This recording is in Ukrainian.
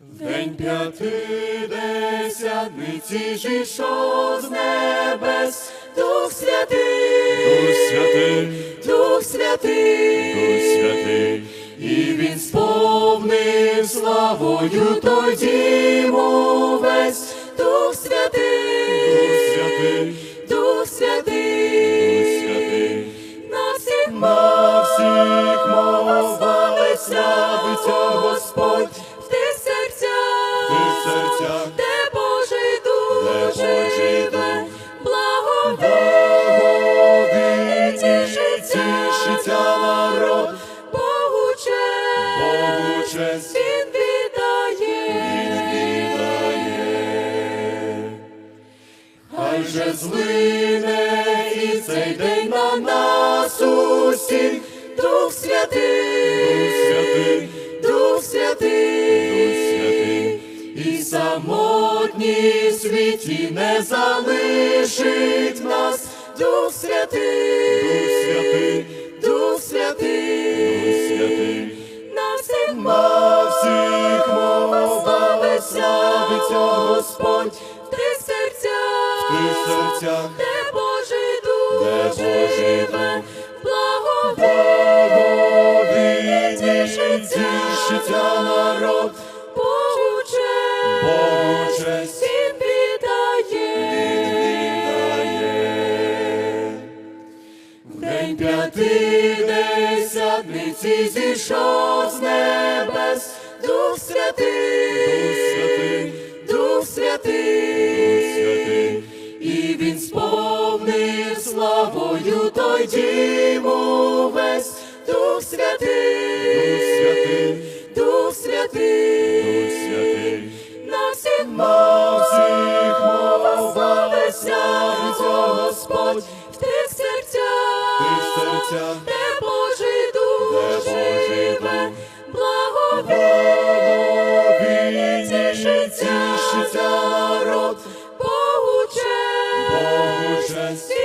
День п'ятидесятниці зійшов з небес, Дух святий, Дух святий, Дух святий, Дух святий, і він сповнив славою той дім увесь, Дух святий, Дух святий, серцях, де Божий дух живе, дух благовість тішиться, тішиться народ, Богу честь, Богу честь. Він віддає, віддає. Хай же злине і цей день на нас усіх, Дух святий, Дух святий, Дух святий, в світі не залишить нас, Дух святий, Дух святий, Дух святий, Дух святий, на всіх мовах славиться Господь. В тих серцях, в тих серцях, де Божий дух де Божий дух. Тішиться, тішиться народ, п'ятидесятниці зійшов з небес, Дух святий, Дух святий, і він сповнив славою той дім увесь, Дух святий, Дух святий, на всіх всіх мовах мовах Господь місця, де Божий дух живе, благовіє тішиться народ, Богу честь.